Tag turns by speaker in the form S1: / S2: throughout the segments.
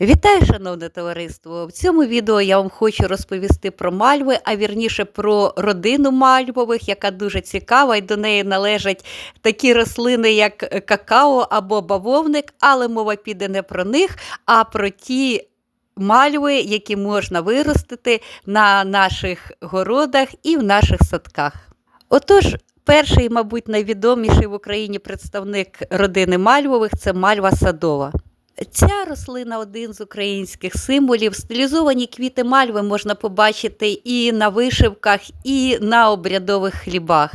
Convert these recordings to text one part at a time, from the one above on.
S1: Вітаю, шановне товариство! В цьому відео я вам хочу розповісти про мальви, а вірніше про родину мальвових, яка дуже цікава, і до неї належать такі рослини, як какао або бавовник, але мова піде не про них, а про ті мальви, які можна виростити на наших городах і в наших садках. Отож, перший, мабуть, найвідоміший в Україні представник родини мальвових це мальва садова. Ця рослина один з українських символів. Стилізовані квіти мальви можна побачити і на вишивках, і на обрядових хлібах.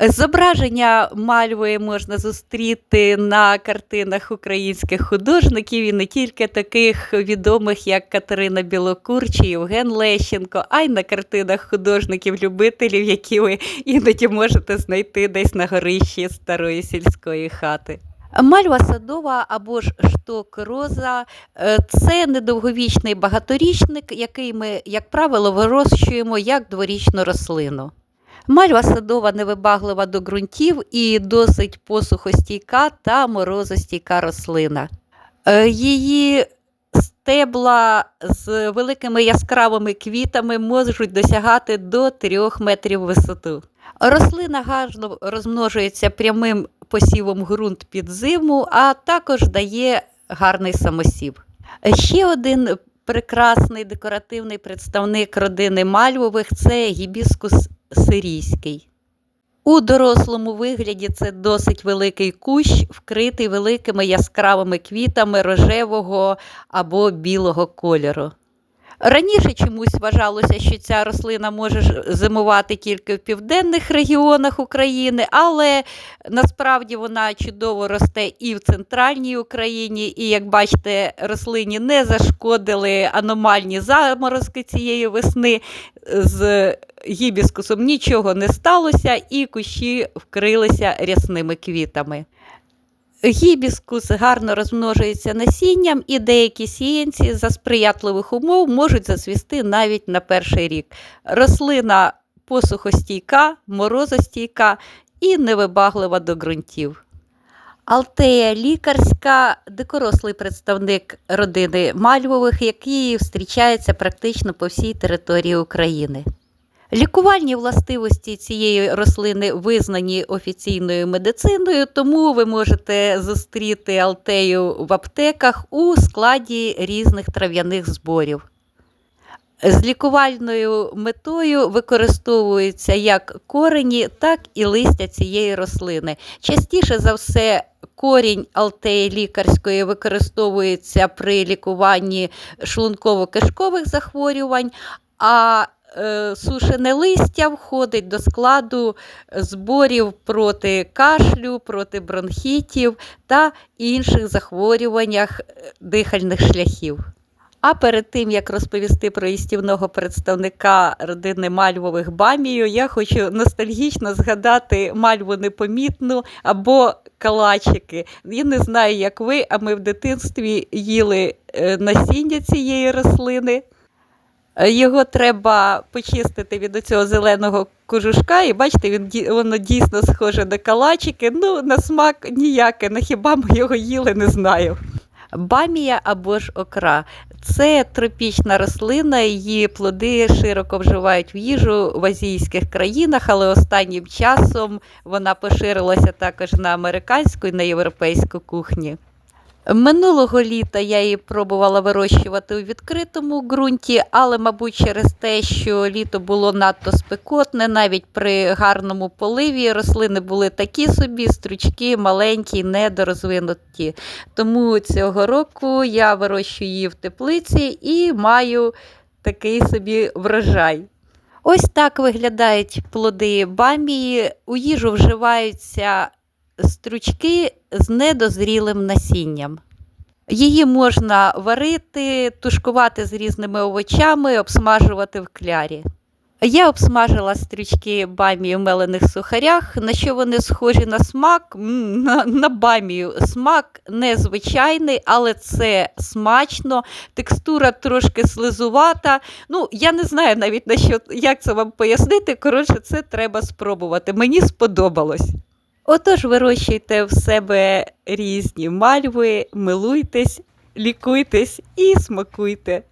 S1: Зображення мальви можна зустріти на картинах українських художників і не тільки таких відомих, як Катерина Білокур чи Євген Лещенко, а й на картинах художників-любителів, які ви іноді можете знайти десь на горищі старої сільської хати. Мальва садова або ж шток роза е, це недовговічний багаторічник, який ми, як правило, вирощуємо як дворічну рослину. Мальва садова невибаглива до ґрунтів і досить посухостійка та морозостійка рослина. Е, Її стебла з великими яскравими квітами можуть досягати до 3 метрів висоту. Рослина гарно розмножується прямим посівом ґрунт під зиму, а також дає гарний самосів. Ще один прекрасний декоративний представник родини мальвових це гібіскус сирійський. У дорослому вигляді це досить великий кущ, вкритий великими яскравими квітами рожевого або білого кольору. Раніше чомусь вважалося, що ця рослина може зимувати тільки в південних регіонах України, але насправді вона чудово росте і в центральній Україні. І, як бачите, рослині не зашкодили аномальні заморозки цієї весни. З гібіскусом нічого не сталося, і кущі вкрилися рясними квітами. Гібіскус гарно розмножується насінням, і деякі сіянці за сприятливих умов можуть засвісти навіть на перший рік. Рослина посухостійка, морозостійка і невибаглива до ґрунтів. Алтея лікарська дикорослий представник родини мальвових, який зустрічається практично по всій території України. Лікувальні властивості цієї рослини визнані офіційною медициною, тому ви можете зустріти алтею в аптеках у складі різних трав'яних зборів. З лікувальною метою використовуються як корені, так і листя цієї рослини. Частіше за все, корінь алтеї лікарської використовується при лікуванні шлунково-кишкових захворювань. а сушене листя входить до складу зборів проти кашлю, проти бронхітів та інших захворюваннях е, дихальних шляхів. А перед тим, як розповісти про істівного представника родини Мальвових Бамію, я хочу ностальгічно згадати Мальву непомітну або калачики. Я не знаю, як ви, а ми в дитинстві їли е, насіння цієї рослини. Його треба почистити від цього зеленого кожушка, і бачите, він воно дійсно схоже на калачики. Ну, на смак ніяке, на хіба ми його їли, не знаю. Бамія або ж окра це тропічна рослина, її плоди широко вживають в їжу в азійських країнах, але останнім часом вона поширилася також на американську і на європейську кухні. Минулого літа я її пробувала вирощувати у відкритому ґрунті, але, мабуть, через те, що літо було надто спекотне, навіть при гарному поливі рослини були такі собі, стручки маленькі, недорозвинуті. Тому цього року я вирощую її в теплиці і маю такий собі врожай. Ось так виглядають плоди бамії. У їжу вживаються стручки з недозрілим насінням. Її можна варити, тушкувати з різними овочами, обсмажувати в клярі. Я обсмажила стрічки бамії в мелених сухарях, на що вони схожі на смак, на, на бамію. Смак незвичайний, але це смачно, текстура трошки слизувата. Ну, Я не знаю навіть на що, як це вам пояснити. Коротше, це треба спробувати. Мені сподобалось. Отож, вирощуйте в себе різні мальви, милуйтесь лікуйтесь і смакуйте.